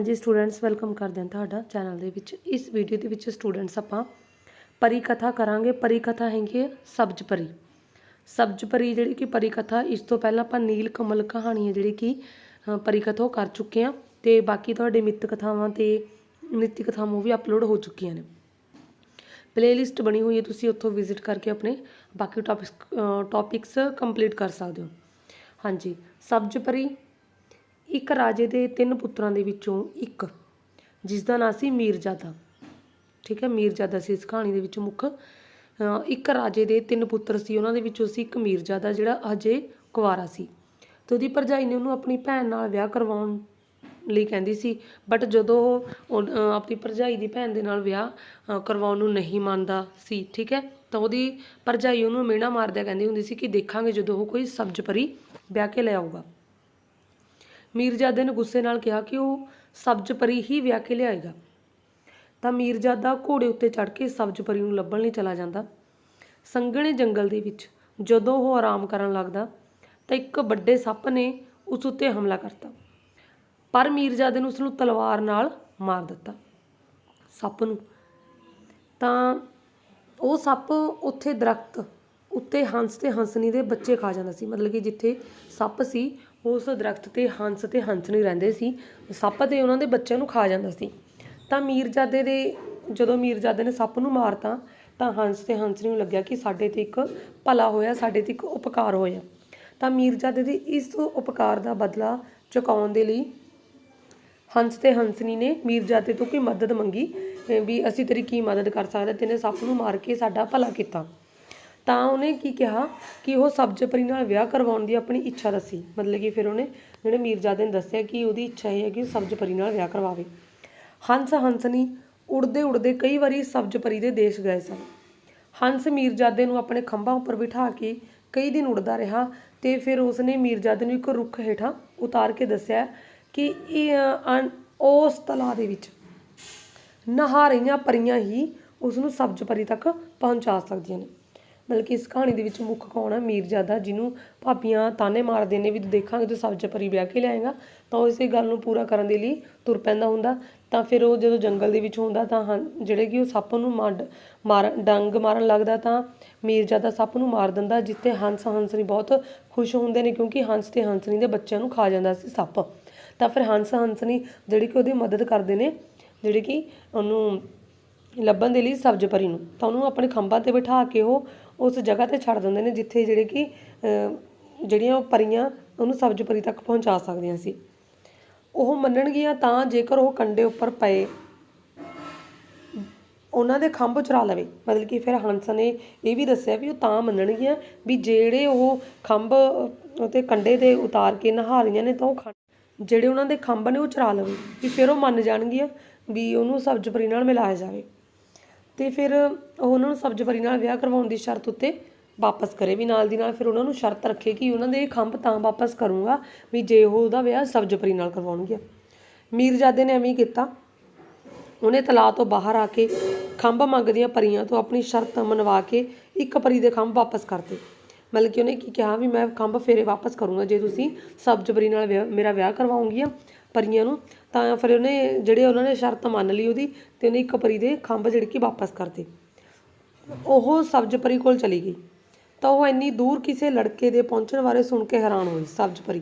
ਹਾਂਜੀ students welcome ਕਰਦੇ ਹਾਂ ਤੁਹਾਡਾ ਚੈਨਲ ਦੇ ਵਿੱਚ। ਇਸ ਵੀਡੀਓ ਦੇ ਵਿੱਚ ਸਟੂਡੈਂਟਸ ਆਪਾਂ ਪਰੀ ਕਥਾ ਕਰਾਂਗੇ। ਪਰੀ ਕਥਾ ਹੈਗੀ ਹੈ ਸਬਜ਼ ਪਰੀ ਸਬਜ਼ ਪਰੀ ਜਿਹੜੀ ਕਿ ਪਰੀ ਕਥਾ ਇਸ ਤੋਂ ਪਹਿਲਾਂ ਆਪਾਂ ਨੀਲ ਕਮਲ ਕਹਾਣੀ ਹੈ ਜਿਹੜੀ ਕਿ ਅ, ਪਰੀ ਕਥਾ ਉਹ ਕਰ ਚੁੱਕੇ ਹਾਂ ਤੇ ਬਾਕੀ ਤੁਹਾਡੇ ਮਿੱਤ ਕਥਾਵਾਂ ਤੇ ਨਿੱਤੀ ਕਥਾਵਾਂ ਉਹ ਵੀ ਅਪਲੋਡ ਹੋ ਚੁੱਕੀਆਂ ਨੇ। ਪਲੇਲਿਸਟ ਬਣੀ ਹੋਈ ਹੈ ਤੁਸੀਂ ਉੱਥੋਂ ਵਿਜ਼ਿਟ ਕਰਕੇ ਆਪਣੇ ਬਾਕੀ ਟੌਪਿਕਸ ਟੌਪਿਕਸ ਕੰਪਲੀਟ ਕਰ ਸਕਦੇ ਹੋ। ਹਾਂਜੀ ਸਬਜ਼ ਪਰੀ ਇੱਕ ਰਾਜੇ ਦੇ ਤਿੰਨ ਪੁੱਤਰਾਂ ਦੇ ਵਿੱਚੋਂ ਇੱਕ ਜਿਸ ਦਾ ਨਾਂ ਸੀ ਮੀਰਜ਼ਾਦਾ। ਠੀਕ ਹੈ, ਮੀਰਜ਼ਾਦਾ ਸੀ ਇਸ ਕਹਾਣੀ ਦੇ ਵਿੱਚ ਮੁੱਖ। ਇੱਕ ਰਾਜੇ ਦੇ ਤਿੰਨ ਪੁੱਤਰ ਸੀ, ਉਹਨਾਂ ਦੇ ਵਿੱਚੋਂ ਸੀ ਇੱਕ ਮੀਰਜ਼ਾਦਾ, ਜਿਹੜਾ ਅਜੇ ਕੁਵਾਰਾ ਸੀ। ਤੇ ਉਹਦੀ ਭਰਜਾਈ ਨੇ ਉਹਨੂੰ ਆਪਣੀ ਭੈਣ ਨਾਲ ਵਿਆਹ ਕਰਵਾਉਣ ਲਈ ਕਹਿੰਦੀ ਸੀ ਬਟ ਜਦੋਂ ਉਹ ਆਪਣੀ ਭਰਜਾਈ ਦੀ ਭੈਣ ਦੇ ਨਾਲ ਵਿਆਹ ਕਰਵਾਉਣ ਨੂੰ ਨਹੀਂ ਮੰਨਦਾ ਸੀ, ਠੀਕ ਹੈ, ਤਾਂ ਉਹਦੀ ਭਰਜਾਈ ਉਹਨੂੰ ਮਿਹਣਾ ਮਾਰਦਿਆਂ ਕਹਿੰਦੀ ਹੁੰਦੀ ਸੀ ਕਿ ਦੇਖਾਂਗੇ ਜਦੋਂ ਉਹ ਕੋਈ ਸਬਜ਼ ਪਰੀ ਵਿਆਹ ਕੇ ਲੈ ਆਊਗਾ। ਮੀਰਜ਼ਾਦੇ ਨੇ ਗੁੱਸੇ ਨਾਲ ਕਿਹਾ ਕਿ ਉਹ ਸਬਜ਼ ਪਰੀ ਹੀ ਵਿਆਹ ਕੇ ਲਿਆਏਗਾ। ਤਾਂ ਮੀਰਜ਼ਾਦਾ ਘੋੜੇ ਉੱਤੇ ਚੜ੍ਹ ਕੇ ਸਬਜ਼ ਪਰੀ ਨੂੰ ਲੱਭਣ ਲਈ ਚਲਾ ਜਾਂਦਾ। ਸੰਘਣੇ ਜੰਗਲ ਦੇ ਵਿੱਚ ਜਦੋਂ ਉਹ ਆਰਾਮ ਕਰਨ ਲੱਗਦਾ, ਤਾਂ ਇੱਕ ਵੱਡੇ ਸੱਪ ਨੇ ਉਸ ਉੱਤੇ ਹਮਲਾ ਕਰਤਾ। ਪਰ ਮੀਰਜ਼ਾਦੇ ਨੇ ਉਸ ਨੂੰ ਤਲਵਾਰ ਨਾਲ ਮਾਰ ਦਿੱਤਾ। ਸੱਪ ਨੂੰ ਤਾਂ ਉਹ ਸੱਪ ਉੱਥੇ ਦਰਖਤ ਉੱਤੇ ਹੰਸ ਤੇ ਹੰਸਨੀ ਦੇ ਬੱਚੇ ਖਾ ਜਾਂਦਾ ਸੀ। ਮਤਲਬ ਕਿ ਜਿੱਥੇ ਸੱਪ ਸੀ, ਉਸ ਦਰਖਤ ਤੇ ਹੰਸ ਤੇ ਹੰਸਨੀ ਰਹਿੰਦੇ ਸੀ। ਸੱਪ ਤੇ ਉਹਨਾਂ ਦੇ ਬੱਚਿਆਂ ਨੂੰ ਖਾ ਜਾਂਦਾ ਸੀ। ਤਾਂ ਮੀਰਜ਼ਾਦੇ ਦੇ, ਜਦੋਂ ਮੀਰਜ਼ਾਦੇ ਨੇ ਸੱਪ ਨੂੰ ਮਾਰਤਾ, ਤਾਂ ਹੰਸ ਤੇ ਹੰਸਨੀ ਨੂੰ ਲੱਗਿਆ ਕਿ ਸਾਡੇ ਤੇ ਇੱਕ ਭਲਾ ਹੋਇਆ, ਸਾਡੇ ਤੇ ਇੱਕ ਉਪਕਾਰ ਹੋਇਆ। ਤਾਂ ਮੀਰਜ਼ਾਦੇ ਦੇ ਇਸ ਉਪਕਾਰ ਦਾ ਬਦਲਾ ਚੁਕਾਉਣ ਦੇ ਲਈ ਹੰਸ ਤੇ ਹੰਸਨੀ ਨੇ ਮੀਰਜ਼ਾਦੇ ਤੋਂ ਕੋਈ ਮਦਦ ਮੰਗੀ ਵੀ ਅਸੀਂ ਤੇਰੀ ਕੀ ਮਦਦ ਕਰ ਸਕਦੇ? ਤੈਨੇ ਸੱਪ ਨੂੰ ਮਾਰ ਕੇ ਸਾਡਾ ਭਲਾ ਕੀਤਾ। ਤਾਂ ਉਹਨੇ ਕੀ ਕਿਹਾ ਕਿ ਉਹ ਸਬਜ਼ ਪਰੀ ਨਾਲ ਵਿਆਹ ਕਰਵਾਉਣ ਦੀ ਆਪਣੀ ਇੱਛਾ ਦੱਸੀ। ਮਤਲਬ ਕਿ ਫਿਰ ਉਹਨੇ ਜਿਹੜੇ ਮੀਰਜ਼ਾਦੇ ਨੇ ਦੱਸਿਆ ਕਿ ਉਹਦੀ ਇੱਛਾ ਇਹ ਹੈ ਕਿ ਉਹ ਸਬਜ਼ ਪਰੀ ਨਾਲ ਵਿਆਹ ਕਰਵਾਵੇ। ਹੰਸ ਹੰਸਨੀ ਉੜਦੇ ਉੜਦੇ ਕਈ ਵਾਰੀ ਸਬਜ਼ ਪਰੀ ਦੇ ਦੇਸ਼ ਗਏ ਸਨ। ਹੰਸ ਮੀਰਜ਼ਾਦੇ ਨੂੰ ਆਪਣੇ ਖੰਭਾਂ ਉੱਪਰ ਬਿਠਾ ਕੇ ਕਈ ਦਿਨ ਉੜਦਾ ਰਿਹਾ ਤੇ ਫਿਰ ਉਸਨੇ ਮੀਰਜ਼ਾਦੇ ਨੂੰ ਇੱਕ ਰੁੱਖ ਹੇਠਾਂ ਉਤਾਰ ਕੇ ਦੱਸਿਆ ਕਿ ਇਹ ਉਸ ਤਲਾ ਦੇ ਵਿੱਚ ਨਹਾ ਰਹੀਆਂ ਪਰੀਆਂ ਹੀ ਉਸ ਨੂੰ ਸਬਜ਼ ਪਰੀ ਤੱਕ ਪਹੁੰਚਾ ਸਕਦੀਆਂ ਨੇ। ਮਤਲਬ ਕਿ ਇਸ ਕਹਾਣੀ ਦੇ ਵਿੱਚ ਮੁੱਖ ਕੌਣ ਹੈ ਮੀਰਜ਼ਾਦਾ ਜਿਹਨੂੰ ਭਾਬੀਆਂ ਤਾਨੇ ਮਾਰਦੇ ਨੇ, ਵੀ ਤੂੰ ਦੇਖਾਂਗੇ, ਤੂੰ ਸਬਜ਼ ਪਰੀ ਵਿਆਹ ਕੇ ਲਿਆਏਗਾ। ਤਾਂ ਉਹ ਇਸੇ ਗੱਲ ਨੂੰ ਪੂਰਾ ਕਰਨ ਦੇ ਲਈ ਤੁਰ ਪੈਂਦਾ ਹੁੰਦਾ। ਤਾਂ ਫਿਰ ਉਹ ਜਦੋਂ ਜੰਗਲ ਦੇ ਵਿੱਚ ਹੁੰਦਾ, ਤਾਂ ਜਿਹੜੇ ਕਿ ਉਹ ਸੱਪ ਨੂੰ ਮਾਰ ਮਾਰ, ਡੰਗ ਮਾਰਨ ਲੱਗਦਾ, ਤਾਂ ਮੀਰਜ਼ਾਦਾ ਸੱਪ ਨੂੰ ਮਾਰ ਦਿੰਦਾ, ਜਿੱਥੇ ਹੰਸ ਹੰਸਨੀ ਬਹੁਤ ਖੁਸ਼ ਹੁੰਦੇ ਨੇ, ਕਿਉਂਕਿ ਹੰਸ ਤੇ ਹੰਸਨੀ ਦੇ ਬੱਚਿਆਂ ਨੂੰ ਖਾ ਜਾਂਦਾ ਸੀ ਸੱਪ। ਤਾਂ ਫਿਰ ਹੰਸ ਹੰਸਨੀ ਜਿਹੜੀ ਕਿ ਉਹਦੀ ਮਦਦ ਕਰਦੇ ਨੇ, ਜਿਹੜੇ ਕਿ ਉਹਨੂੰ ਲੱਭਣ ਦੇ ਲਈ ਸਬਜ਼ ਪਰੀ ਨੂੰ। ਤਾਂ ਉਹਨੂੰ ਆਪਣੇ ਖੰਭਾਂ ਤੇ ਬਿਠਾ ਕੇ ਉਹ ਉਸ ਜਗ੍ਹਾ ਤੇ ਛੱਡ ਦਿੰਦੇ ਨੇ ਜਿੱਥੇ ਜਿਹੜੇ ਕਿ ਜਿਹੜੀਆਂ ਉਹ ਪਰੀਆਂ, ਉਹਨੂੰ ਸਬਜ਼ ਪਰੀ ਤੱਕ ਪਹੁੰਚਾ ਸਕਦੀਆਂ ਸੀ। ਉਹ ਮੰਨਣਗੀਆਂ ਤਾਂ ਜੇਕਰ ਉਹ ਕੰਡੇ ਉੱਪਰ ਪਏ, ਉਹਨਾਂ ਦੇ ਖੰਭ ਚੁਰਾ ਲਵੇ। ਮਤਲਬ ਕਿ ਫਿਰ ਹੰਸ ਨੇ ਇਹ ਵੀ ਦੱਸਿਆ ਵੀ ਉਹ ਤਾਂ ਮੰਨਣਗੀਆਂ ਵੀ ਜਿਹੜੇ ਉਹ ਖੰਭ ਉਤੇ ਕੰਡੇ ਤੇ ਉਤਾਰ ਕੇ ਨਹਾ ਰਹੀਆਂ ਨੇ ਤਾਂ ਉਹ ਖੰ- ਜਿਹੜੇ ਉਹਨਾਂ ਦੇ ਖੰਭ ਨੇ ਉਹ ਚੁਰਾ ਲਵੇ। ਵੀ ਫਿਰ ਉਹ ਮੰਨ ਜਾਣਗੀਆਂ ਵੀ ਉਹਨੂੰ ਸਬਜ਼ ਪਰੀ ਨਾਲ ਮਿਲਾਇਆ ਜਾਵੇ। ਤੇ ਫਿਰ ਉਹ ਉਹਨਾਂ ਨੂੰ ਸਬਜ਼ ਪਰੀ ਨਾਲ ਵਿਆਹ ਕਰਵਾਉਣ ਦੀ ਸ਼ਰਤ ਉੱਤੇ ਵਾਪਸ ਕਰੇ ਵੀ ਨਾਲ ਦੀ ਨਾਲ ਫਿਰ ਉਹਨਾਂ ਨੂੰ ਸ਼ਰਤ ਰੱਖੇ ਕਿ ਉਹਨਾਂ ਦੇ ਖੰਭ ਤਾਂ ਵਾਪਸ ਕਰੂੰਗਾ ਵੀ ਜੇ ਉਹ ਉਹਦਾ ਵਿਆਹ ਸਬਜ਼ ਪਰੀ ਨਾਲ ਕਰਵਾਉਣਗੇ। ਮੀਰਜ਼ਾਦੇ ਨੇ ਐਵੇਂ ਕੀਤਾ। ਉਹਨੇ ਤਲਾਅ ਤੋਂ ਬਾਹਰ ਆ ਕੇ ਖੰਭ ਮੰਗਦੀਆਂ ਪਰੀਆਂ ਤੋਂ ਆਪਣੀ ਸ਼ਰਤ ਮਨਵਾ ਕੇ ਇੱਕ ਪਰੀ ਦੇ ਖੰਭ ਵਾਪਸ ਕਰਤੇ ਮਤਲਬ ਕਿ ਉਹਨੇ ਕੀ ਕਿਹਾ ਵੀ ਮੈਂ ਖੰਭ ਫੇਰੇ ਵਾਪਸ ਕਰੂੰਗਾ ਜੇ ਤੁਸੀਂ ਸਬਜ਼ ਪਰੀ ਨਾਲ ਵਿਆਹ- ਮੇਰਾ ਵਿਆਹ ਕਰਵਾਉਂਗੀਆਂ ਪਰੀਆਂ ਨੂੰ, ਤਾਂ ਫਿਰ ਉਹਨੇ ਜਿਹੜੇ ਉਹਨਾਂ ਨੇ ਸ਼ਰਤ ਮੰਨ ਲਈ ਉਹਦੀ ਤੇ ਉਹਨੇ ਇੱਕ ਪਰੀ ਦੇ ਖੰਭ ਜਿਹੜੇ ਕਿ ਵਾਪਸ ਕਰਤੇ। ਉਹ ਸਬਜ਼ ਪਰੀ ਕੋਲ ਚਲੀ ਗਈ। ਤਾਂ ਉਹ ਇੰਨੀ ਦੂਰ ਕਿਸੇ ਲੜਕੇ ਦੇ ਪਹੁੰਚਣ ਬਾਰੇ ਸੁਣ ਕੇ ਹੈਰਾਨ ਹੋਈ, ਸਬਜ਼ ਪਰੀ।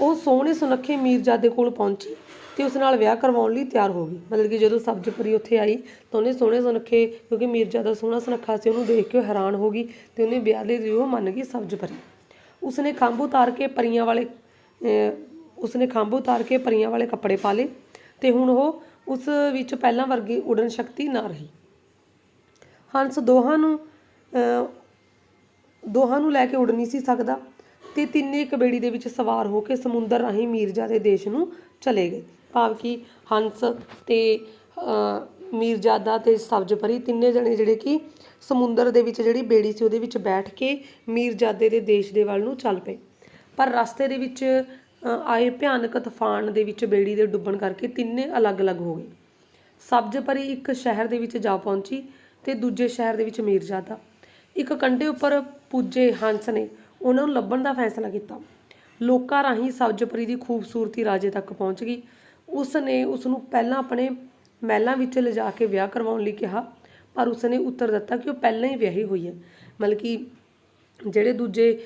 ਉਹ ਸੋਹਣੇ ਸੁਨੱਖੇ ਮੀਰਜ਼ਾਦੇ ਕੋਲ ਪਹੁੰਚੀ ਤੇ ਉਸ ਨਾਲ ਵਿਆਹ ਕਰਵਾਉਣ ਲਈ ਤਿਆਰ ਹੋ ਗਈ। ਮਤਲਬ ਕਿ ਜਦੋਂ ਸਬਜ਼ ਪਰੀ ਉੱਥੇ ਆਈ, ਤਾਂ ਉਹਨੇ ਸੋਹਣੇ ਸੁਨੱਖੇ, ਕਿਉਂਕਿ ਮੀਰਜ਼ਾਦਾ ਸੋਹਣਾ ਸੁਨੱਖਾ ਸੀ, ਉਹਨੂੰ ਦੇਖ ਕੇ ਉਹ ਹੈਰਾਨ ਹੋ ਗਈ ਤੇ ਉਹਨੇ ਵਿਆਹ ਲਈ ਉਹ ਮੰਨ ਗਈ ਸਬਜ਼ ਪਰੀ। ਉਸਨੇ ਖੰਭ ਉਤਾਰ ਕੇ ਪਰੀਆਂ ਵਾਲੇ ਉਸਨੇ ਖੰਭ ਉਤਾਰ ਕੇ ਪਰੀਆਂ ਵਾਲੇ ਕੱਪੜੇ ਪਾ ਲਏ ਤੇ ਹੁਣ ਉਹ ਉਸ ਵਿੱਚ ਪਹਿਲਾਂ ਵਰਗੀ ਉਡਣ ਸ਼ਕਤੀ ਨਾ ਰਹੀ। ਹੰਸ ਦੋਹਾਂ ਨੂੰ ਦੋਹਾਂ ਨੂੰ ਲੈ ਕੇ ਉੜ ਨਹੀਂ ਸੀ ਸਕਦਾ ਤੇ ਤਿੰਨੇ ਇੱਕ ਬੇੜੀ ਦੇ ਵਿੱਚ ਸਵਾਰ ਹੋ ਕੇ ਸਮੁੰਦਰ ਰਾਹੀਂ ਮੀਰਜ਼ਾ ਦੇ ਦੇਸ਼ ਨੂੰ ਚਲੇ ਗਏ। ਭਾਵ ਕਿ ਹੰਸ ਤੇ ਅਹ, ਮੀਰਜ਼ਾਦਾ ਤੇ ਸਬਜ਼ ਪਰੀ ਤਿੰਨੇ ਜਣੇ ਜਿਹੜੇ ਕਿ ਸਮੁੰਦਰ ਦੇ ਵਿੱਚ ਜਿਹੜੀ ਬੇੜੀ ਸੀ ਉਹਦੇ ਵਿੱਚ ਬੈਠ ਕੇ ਮੀਰਜ਼ਾਦੇ ਦੇ ਦੇਸ਼ ਦੇ ਵੱਲ ਨੂੰ ਚੱਲ ਪਏ। ਪਰ ਰਸਤੇ ਦੇ ਵਿੱਚ ਆਏ ਭਿਆਨਕ ਤੂਫਾਨ ਦੇ ਵਿੱਚ ਬੇੜੀ ਦੇ ਡੁੱਬਣ ਕਰਕੇ ਤਿੰਨੇ ਅਲੱਗ-ਅਲੱਗ ਹੋ ਗਏ। ਸਬਜ਼ ਪਰੀ ਇੱਕ ਸ਼ਹਿਰ ਦੇ ਵਿੱਚ ਜਾ ਪਹੁੰਚੀ ਤੇ ਦੂਜੇ ਸ਼ਹਿਰ ਦੇ ਵਿੱਚ ਮੀਰਜ਼ਾਦਾ ਇੱਕ ਕੰਢੇ ਉੱਪਰ ਪੁੱਜੇ ਹੰਸ ਨੇ ਉਹਨਾਂ ਨੂੰ ਲੱਭਣ ਦਾ ਫੈਸਲਾ ਕੀਤਾ। ਲੋਕਾਂ ਰਾਹੀਂ ਸਬਜ਼ਪਰੀ ਦੀ ਖੂਬਸੂਰਤੀ ਰਾਜੇ ਤੱਕ ਪਹੁੰਚ ਗਈ। ਉਸ ਨੇ ਉਸ ਨੂੰ ਪਹਿਲਾਂ ਆਪਣੇ ਮਹਿਲਾਂ ਵਿੱਚ ਲਿਜਾ ਕੇ ਵਿਆਹ ਕਰਵਾਉਣ ਲਈ ਕਿਹਾ, ਪਰ ਉਸ ਨੇ ਉੱਤਰ ਦਿੱਤਾ ਕਿ ਉਹ ਪਹਿਲਾਂ ਹੀ ਵਿਆਹੀ ਹੋਈ ਹੈ। ਮਤਲਬ ਕਿ ਜਿਹੜੇ ਦੂਜੇ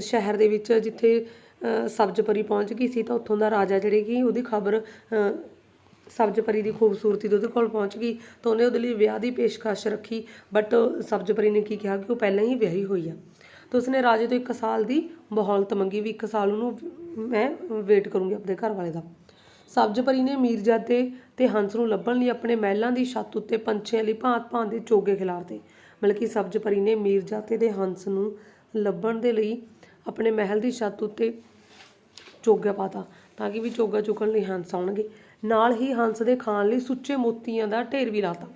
ਸ਼ਹਿਰ ਦੇ ਵਿੱਚ ਜਿੱਥੇ ਸਬਜ਼-ਪਰੀ ਪਹੁੰਚ ਗਈ ਸੀ ਤਾਂ ਉੱਥੋਂ ਦਾ ਰਾਜਾ ਜਿਹੜੇ ਕਿ ਉਹਦੀ ਖਬਰ ਸਬਜ਼-ਪਰੀ ਦੀ ਖੂਬਸੂਰਤੀ ਦੇ ਉਹਦੇ ਕੋਲ ਪਹੁੰਚ ਗਈ ਤਾਂ ਉਹਨੇ ਉਹਦੇ ਲਈ ਵਿਆਹ ਦੀ ਪੇਸ਼ਕਸ਼ ਰੱਖੀ ਬਟ ਸਬਜ਼-ਪਰੀ ਨੇ ਕੀ ਕਿਹਾ ਕਿ ਉਹ ਪਹਿਲਾਂ ਹੀ ਵਿਆਹੀ ਹੋਈ ਆ। ਤਾਂ ਉਸਨੇ ਰਾਜੇ ਤੋਂ ਇੱਕ ਸਾਲ ਦੀ ਮੋਹਲਤ ਮੰਗੀ ਵੀ ਇੱਕ ਸਾਲ ਉਹਨੂੰ ਮੈਂ ਵੇਟ ਕਰੂੰਗੀ ਆਪਣੇ ਘਰ ਵਾਲੇ ਦਾ। ਸਬਜ਼-ਪਰੀ ਨੇ ਮੀਰਜ਼ਾਦੇ ਤੇ ਹੰਸ ਨੂੰ ਲੱਭਣ ਲਈ ਆਪਣੇ ਮਹਿਲਾਂ ਦੀ ਛੱਤ ਉੱਤੇ ਪੰਛੀਆਂ ਲਈ ਭਾਂਤ-ਭਾਂਤ ਦੇ ਚੋਗੇ ਖਿਲਾਰਤੇ। ਮਤਲਬ ਕਿ ਸਬਜ਼-ਪਰੀ ਨੇ ਮੀਰਜ਼ਾਦੇ ਦੇ ਹੰਸ ਨੂੰ ਲੱਭਣ ਦੇ ਲਈ ਆਪਣੇ ਮਹਿਲ ਦੀ ਛੱਤ ਉੱਤੇ ਚੋਗਾ ਪਾਤਾ ਤਾਂ ਕਿ ਵੀ ਚੋਗਾ ਚੁੱਕਣ ਲਈ ਹੰਸ ਆਉਣਗੇ। ਨਾਲ ਹੀ ਹੰਸ ਦੇ ਖਾਣ ਲਈ ਸੁੱਚੇ ਮੋਤੀਆਂ ਦਾ ਢੇਰ ਵੀ ਲਾਤਾ।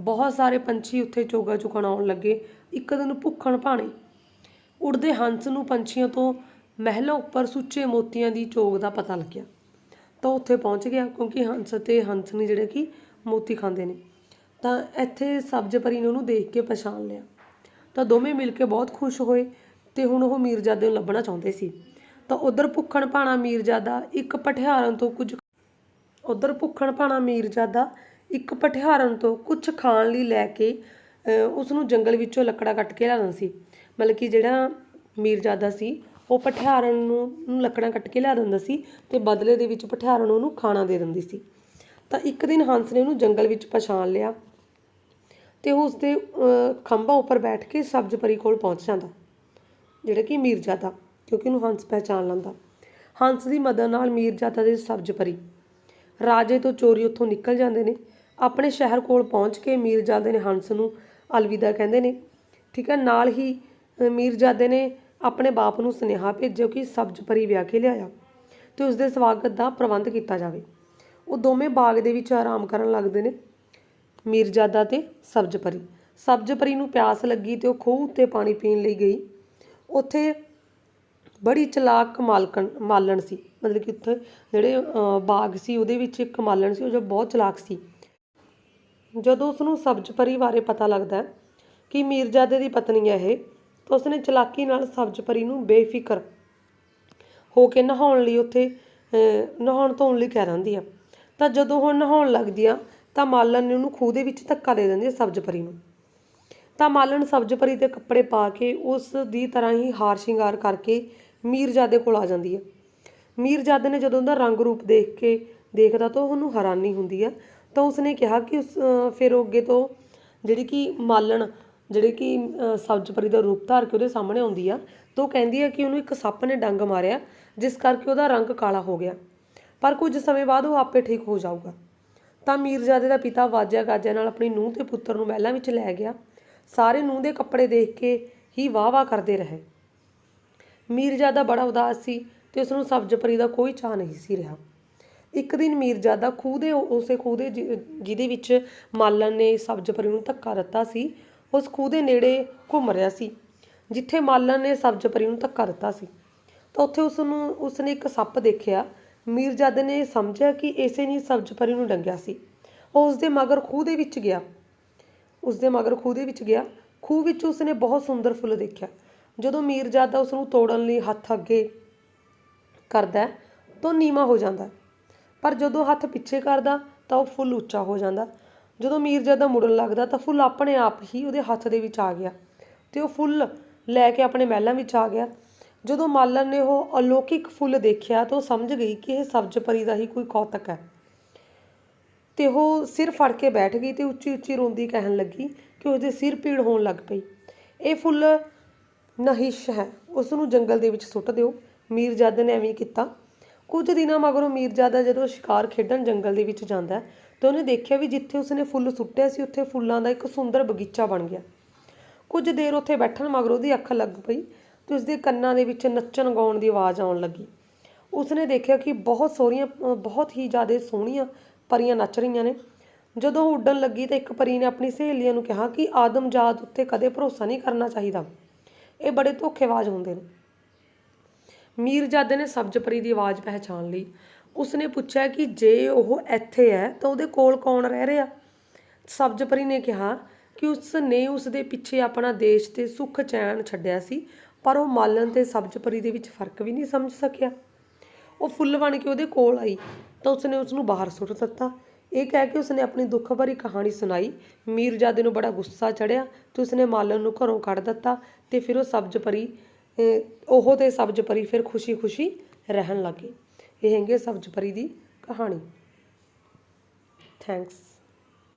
ਬਹੁਤ ਸਾਰੇ ਪੰਛੀ ਉੱਥੇ ਚੋਗਾ ਚੁਕਣ ਆਉਣ ਲੱਗੇ। ਇੱਕ ਦਿਨ ਭੁੱਖਣ ਭਾਣੇ ਉੜਦੇ ਹੰਸ ਨੂੰ ਪੰਛੀਆਂ ਤੋਂ ਮਹਿਲਾਂ ਉੱਪਰ ਸੁੱਚੇ ਮੋਤੀਆਂ ਦੀ ਚੋਗ ਦਾ ਪਤਾ ਲੱਗਿਆ। ਤਾਂ ਉੱਥੇ ਪਹੁੰਚ ਗਿਆ ਕਿਉਂਕਿ ਹੰਸ ਤੇ ਹੰਸਨੀ ਜਿਹੜੇ ਕਿ ਮੋਤੀ ਖਾਂਦੇ ਨੇ। ਤਾਂ ਇੱਥੇ ਸਬਜ਼ ਪਰੀ ਨੇ ਉਹਨੂੰ ਦੇਖ ਕੇ ਪਛਾਣ ਲਿਆ। ਤਾਂ ਦੋਵੇਂ ਮਿਲ ਕੇ ਬਹੁਤ ਖੁਸ਼ ਹੋਏ। ਤੇ ਹੁਣ ਉਹ ਮੀਰਜ਼ਾਦੇ ਨੂੰ ਲੱਭਣਾ ਚਾਹੁੰਦੇ ਸੀ। ਤਾਂ ਉਧਰ ਭੁੱਖਣ ਭਾਣਾ ਮੀਰਜ਼ਾਦਾ ਇੱਕ ਪਠਿਆਰਨ ਤੋਂ ਕੁਝ ਉਧਰ ਭੁੱਖਣ ਭਾਣਾ ਮੀਰਜ਼ਾਦਾ ਇੱਕ ਪਠਿਆਰਨ ਤੋਂ ਕੁਝ ਖਾਣ ਲਈ ਲੈ ਕੇ ਉਸ ਨੂੰ ਜੰਗਲ ਵਿੱਚੋਂ ਲੱਕੜਾ ਕੱਟ ਕੇ ਲਿਆਉਂਦਾ ਸੀ। ਮਤਲਬ ਕਿ ਜਿਹੜਾ ਮੀਰਜ਼ਾਦਾ ਸੀ, ਉਹ ਪਠਿਆਰਨ ਨੂੰ ਲੱਕੜਾਂ ਕੱਟ ਕੇ ਲਿਆ ਦਿੰਦਾ ਸੀ ਤੇ ਬਦਲੇ ਦੇ ਵਿੱਚ ਪਠਿਆਰਨ ਉਹਨੂੰ ਖਾਣਾ ਦੇ ਦਿੰਦੀ ਸੀ। ਤਾਂ ਇੱਕ ਦਿਨ ਹੰਸ ਨੇ ਉਹਨੂੰ ਜੰਗਲ ਵਿੱਚ ਪਛਾਣ ਲਿਆ ਤੇ ਉਹ ਉਸਦੇ ਖੰਭਾਂ ਉੱਪਰ ਬੈਠ ਕੇ ਸਬਜ਼ ਪਰੀ ਕੋਲ ਪਹੁੰਚ ਜਾਂਦਾ। ਜਿਹੜਾ ਕਿ ਮੀਰਜ਼ਾਦਾ ਕਿਉਂਕਿ ਉਹਨੂੰ ਹੰਸ ਪਹਿਚਾਣ ਲੈਂਦਾ। ਹੰਸ ਦੀ ਮਦਦ ਨਾਲ ਮੀਰਜ਼ਾਦਾ ਦੇ ਸਬਜ਼ ਪਰੀ। ਰਾਜੇ ਤੋਂ ਚੋਰੀ ਉੱਥੋਂ ਨਿਕਲ ਜਾਂਦੇ ਨੇ। ਆਪਣੇ ਸ਼ਹਿਰ ਕੋਲ ਪਹੁੰਚ ਕੇ ਮੀਰਜ਼ਾਦੇ ਨੇ ਹੰਸ ਨੂੰ ਅਲਵਿਦਾ ਕਹਿੰਦੇ ਨੇ। ਠੀਕ ਹੈ, ਨਾਲ ਹੀ ਮੀਰਜ਼ਾਦੇ ਨੇ ਆਪਣੇ ਬਾਪ ਨੂੰ ਸੁਨੇਹਾ ਭੇਜਿਆ ਕਿ ਸਬਜ਼ ਪਰੀ ਵਿਆਹ ਕੇ ਲਿਆਇਆ ਤੇ ਉਸ ਦੇ ਸਵਾਗਤ ਦਾ ਪ੍ਰਬੰਧ ਕੀਤਾ ਜਾਵੇ। ਉਹ ਦੋਵੇਂ ਬਾਗ ਦੇ ਵਿੱਚ ਆਰਾਮ ਕਰਨ ਲੱਗਦੇ ਨੇ। ਮੀਰਜ਼ਾਦਾ ਤੇ ਸਬਜ਼ ਪਰੀ। ਸਬਜ਼ ਪਰੀ ਨੂੰ ਪਿਆਸ ਲੱਗੀ ਤੇ ਉਹ ਖੂਹ ਉੱਤੇ ਪਾਣੀ ਪੀਣ ਲਈ ਗਈ। ਉੱਥੇ ਬੜੀ ਚਲਾਕ ਮਾਲਕਣ, ਮਾਲਣ ਸੀ। ਮਤਲਬ ਕਿ ਉੱਥੇ ਜਿਹੜੇ ਬਾਗ ਸੀ, ਉਹਦੇ ਵਿੱਚ ਇੱਕ ਮਾਲਣ ਸੀ, ਉਹ ਜੋ ਬਹੁਤ ਚਲਾਕ ਸੀ। ਜਦੋਂ ਉਸ ਨੂੰ ਸਬਜ਼ ਪਰੀ ਬਾਰੇ ਪਤਾ ਲੱਗਦਾ ਕਿ ਮੀਰਜ਼ਾਦੇ ਦੀ ਪਤਨੀ ਹੈ ਇਹ, ਤਾਂ ਉਸਨੇ ਚਲਾਕੀ ਨਾਲ ਸਬਜ਼ ਪਰੀ ਨੂੰ ਬੇਫਿਕਰ ਹੋ ਕੇ ਨਹਾਉਣ ਲਈ ਉੱਥੇ ਨਹਾਉਣ ਧੋਣ ਲਈ ਕਹਿ ਦਿੰਦੀ ਆ। ਤਾਂ ਜਦੋਂ ਉਹ ਨਹਾਉਣ ਲੱਗਦੀ ਆ, ਤਾਂ ਮਾਲਣ ਨੇ ਉਹਨੂੰ ਖੂਹ ਦੇ ਵਿੱਚ ਧੱਕਾ ਦੇ ਦਿੰਦੀ ਆ ਸਬਜ਼ ਪਰੀ ਨੂੰ। ਤਾਂ ਮਾਲਣ ਸਬਜ਼ ਪਰੀ ਦੇ ਕੱਪੜੇ ਪਾ ਕੇ ਉਸ ਦੀ ਤਰ੍ਹਾਂ ਹੀ ਹਾਰ ਸ਼ਿੰਗਾਰ ਕਰਕੇ ਮੀਰਜ਼ਾਦੇ ਕੋਲ ਆ ਜਾਂਦੀ ਹੈ। ਮੀਰਜ਼ਾਦੇ ਨੇ ਜਦੋਂ ਉਹਦਾ ਰੰਗ ਰੂਪ ਦੇਖ ਕੇ ਦੇਖਦਾ ਤਾਂ ਉਹਨੂੰ ਹੈਰਾਨੀ ਹੁੰਦੀ ਆ ਤਾਂ ਉਸਨੇ ਕਿਹਾ ਕਿ ਉਸ ਫਿਰ ਉਹ ਅੱਗੇ ਤੋਂ ਜਿਹੜੀ ਕਿ ਮਾਲਣ, ਜਿਹੜੇ ਕਿ ਸਬਜ਼ ਪਰੀ ਦਾ ਰੂਪ ਧਾਰ ਕੇ ਉਹਦੇ ਸਾਹਮਣੇ ਆਉਂਦੀ ਆ, ਤਾਂ ਉਹ ਕਹਿੰਦੀ ਆ ਕਿ ਉਹਨੂੰ ਇੱਕ ਸੱਪ ਨੇ ਡੰਗ ਮਾਰਿਆ, ਜਿਸ ਕਰਕੇ ਉਹਦਾ ਰੰਗ ਕਾਲਾ ਹੋ ਗਿਆ। ਪਰ ਕੁਝ ਸਮੇਂ ਬਾਅਦ ਉਹ ਆਪੇ ਠੀਕ ਹੋ ਜਾਊਗਾ। ਤਾਂ ਮੀਰਜ਼ਾਦੇ ਦਾ ਪਿਤਾ ਵਾਜਿਆ ਗਾਜਿਆ ਨਾਲ ਆਪਣੀ ਨੂੰਹ ਤੇ ਪੁੱਤਰ ਨੂੰ ਮਹਿਲਾਂ ਵਿੱਚ ਲੈ ਗਿਆ। ਸਾਰੇ ਨੂੰਹ ਦੇ ਕੱਪੜੇ ਦੇਖ ਕੇ ਹੀ ਵਾਹ-ਵਾਹ ਕਰਦੇ ਰਹੇ। ਮੀਰਜ਼ਾਦਾ ਬੜਾ ਉਦਾਸ ਸੀ ਤੇ ਉਸ ਨੂੰ ਸਬਜ਼ ਪਰੀ ਦਾ ਕੋਈ ਚਾਹ ਨਹੀਂ ਸੀ ਰਿਹਾ। ਇੱਕ ਦਿਨ ਮੀਰਜ਼ਾਦਾ ਖੂਹ ਦੇ ਉਸੇ ਖੂਹ ਦੇ ਜਿ- ਜਿਹਦੇ ਵਿੱਚ ਮਾਲਣ ਨੇ ਸਬਜ਼ ਪਰੀ ਨੂੰ ਧੱਕਾ ਦਿੱਤਾ ਸੀ, ਉਸ ਖੂਹ ਦੇ ਨੇੜੇ ਘੁੰਮ ਰਿਹਾ ਸੀ, ਜਿੱਥੇ ਮਾਲਣ ਨੇ ਸਬਜ਼ ਪਰੀ ਨੂੰ ਧੱਕਾ ਦਿੱਤਾ ਸੀ। ਤਾਂ ਉੱਥੇ ਉਸ ਨੂੰ ਉਸਨੇ ਇੱਕ ਸੱਪ ਦੇਖਿਆ। ਮੀਰਜ਼ਾਦੇ ਨੇ ਸਮਝਿਆ ਕਿ ਇਸੇ ਨੇ ਸਬਜ਼ ਪਰੀ ਨੂੰ ਡੰਗਿਆ ਸੀ। ਉਹ ਉਸਦੇ ਮਗਰ ਖੂਹ ਦੇ ਵਿੱਚ ਗਿਆ। ਉਸਦੇ ਮਗਰ ਖੂਹ ਦੇ ਵਿੱਚ ਗਿਆ। ਖੂਹ ਵਿੱਚ ਉਸਨੇ ਬਹੁਤ ਸੁੰਦਰ ਫੁੱਲ ਦੇਖਿਆ। ਜਦੋਂ ਮੀਰਜ਼ਾਦਾ ਉਸ ਨੂੰ ਤੋੜਨ ਲਈ ਹੱਥ ਅੱਗੇ ਕਰਦਾ ਹੈ, ਤਾਂ ਨੀਵਾ ਹੋ ਜਾਂਦਾ ਪਰ ਜਦੋਂ ਹੱਥ ਪਿੱਛੇ ਕਰਦਾ ਤਾਂ ਉਹ ਫੁੱਲ ਉੱਚਾ ਹੋ ਜਾਂਦਾ। ਜਦੋਂ ਮੀਰਜ਼ਾਦਾ ਮੁੜਨ ਲੱਗਦਾ ਤਾਂ ਫੁੱਲ ਆਪਣੇ ਆਪ ਹੀ ਉਹਦੇ ਹੱਥ ਦੇ ਵਿੱਚ ਆ ਗਿਆ ਤੇ ਉਹ ਫੁੱਲ ਲੈ ਕੇ ਆਪਣੇ ਮਹਿਲਾਂ ਵਿੱਚ ਆ ਗਿਆ। ਜਦੋਂ ਮਾਲਣ ਨੇ ਉਹ ਅਲੌਕਿਕ ਫੁੱਲ ਦੇਖਿਆ ਤਾਂ ਉਹ ਸਮਝ ਗਈ ਕਿ ਇਹ ਸਬਜ਼ ਪਰੀ ਦਾ ਹੀ ਕੋਈ ਕੌਤਕ ਹੈ। ਤੇ ਉਹ ਸਿਰ ਫੜ ਕੇ ਬੈਠ ਗਈ ਤੇ ਉੱਚੀ ਉੱਚੀ ਰੋਂਦੀ ਕਹਿਣ ਲੱਗੀ ਕਿ ਉਸਦੇ ਸਿਰ ਪੀੜ ਹੋਣ ਲੱਗ ਪਈ। ਇਹ ਫੁੱਲ ਨਹਿਸ਼ ਹੈ। ਉਸ ਨੂੰ ਜੰਗਲ ਦੇ ਵਿੱਚ ਸੁੱਟ ਦਿਓ। ਮੀਰਜ਼ਾਦੇ ਨੇ ਐਵੇਂ ਕੀਤਾ। ਕੁਝ ਦਿਨਾਂ ਮਗਰੋਂ ਮੀਰਜ਼ਾਦਾ ਜਦੋਂ ਸ਼ਿਕਾਰ ਖੇਡਣ ਜੰਗਲ ਦੇ ਵਿੱਚ ਜਾਂਦਾ ਤਾਂ ਉਹਨੇ ਦੇਖਿਆ ਵੀ ਜਿੱਥੇ ਉਸਨੇ ਫੁੱਲ ਸੁੱਟਿਆ ਸੀ, ਉੱਥੇ ਫੁੱਲਾਂ ਦਾ ਇੱਕ ਸੁੰਦਰ ਬਗੀਚਾ ਬਣ ਗਿਆ। ਕੁਝ ਦੇਰ ਉੱਥੇ ਬੈਠਣ ਮਗਰੋਂ ਉਹਦੀ ਅੱਖ ਲੱਗ ਪਈ ਤੇ ਉਸਦੇ ਕੰਨਾਂ ਦੇ ਵਿੱਚ ਨੱਚਣ ਗਾਉਣ ਦੀ ਆਵਾਜ਼ ਆਉਣ ਲੱਗੀ। ਉਸਨੇ ਦੇਖਿਆ ਕਿ ਬਹੁਤ ਸੋਹਣੀਆਂ ਬਹੁਤ ਹੀ ਜ਼ਿਆਦਾ ਸੋਹਣੀਆਂ ਪਰੀਆਂ ਨੱਚ ਰਹੀਆਂ ਨੇ। ਜਦੋਂ ਉਹ ਉੱਡਣ ਲੱਗੀ ਤਾਂ ਇੱਕ ਪਰੀ ਨੇ ਆਪਣੀ ਸਹੇਲੀਆਂ ਨੂੰ ਕਿਹਾ ਕਿ ਆਦਮਜਾਤ ਉੱਤੇ ਕਦੇ ਭਰੋਸਾ ਨਹੀਂ ਕਰਨਾ ਚਾਹੀਦਾ। ਇਹ ਬੜੇ ਧੋਖੇਬਾਜ਼ ਹੁੰਦੇ ਨੇ। ਮੀਰਜ਼ਾਦੇ ਨੇ ਸਬਜ਼ ਪਰੀ ਦੀ ਆਵਾਜ਼ ਪਹਿਚਾਨ ਲਈ। ਉਸਨੇ ਪੁੱਛਿਆ ਕਿ ਜੇ ਉਹ ਇੱਥੇ ਹੈ ਤਾਂ ਉਹਦੇ ਕੋਲ ਕੌਣ ਰਹਿ ਰਿਹਾ? ਸਬਜ਼ ਪਰੀ ਨੇ ਕਿਹਾ ਕਿ ਉਸ ਨੇ ਉਸ ਦੇ ਪਿੱਛੇ ਆਪਣਾ ਦੇਸ਼ ਤੇ ਸੁੱਖ ਚੈਨ ਛੱਡਿਆ ਸੀ, ਪਰ ਉਹ ਮਾਲਣ ਤੇ ਸਬਜ਼ ਪਰੀ ਦੇ ਵਿੱਚ ਫ਼ਰਕ ਵੀ ਨਹੀਂ ਸਮਝ ਸਕਿਆ। ਉਹ ਫੁੱਲ ਬਣ ਕੇ ਉਹਦੇ ਕੋਲ ਆਈ। ਤਾਂ ਉਸਨੇ ਉਸ ਨੂੰ ਬਾਹਰ ਸੁੱਟ ਦਿੱਤਾ। ਇਹ ਕਹਿ ਕੇ ਉਸਨੇ ਆਪਣੀ ਦੁੱਖ ਭਰੀ ਕਹਾਣੀ ਸੁਣਾਈ। ਮੀਰਜ਼ਾਦੇ ਨੂੰ ਬੜਾ ਗੁੱਸਾ ਚੜਿਆ ਤੇ ਉਸਨੇ ਮਾਲਣ ਨੂੰ ਘਰੋਂ ਕੱਢ ਦਿੱਤਾ ਤੇ ਫਿਰ ਉਹ ਸਬਜ਼ ਪਰੀ ਉਹ ਤੇ ਸਬਜ਼ ਪਰੀ ਫਿਰ ਖੁਸ਼ੀ-ਖੁਸ਼ੀ ਰਹਿਣ ਲੱਗੇ। ਇਹ ਹੈਗੇ ਸਬਜ਼ ਪਰੀ ਦੀ ਕਹਾਣੀ। ਥੈਂਕਸ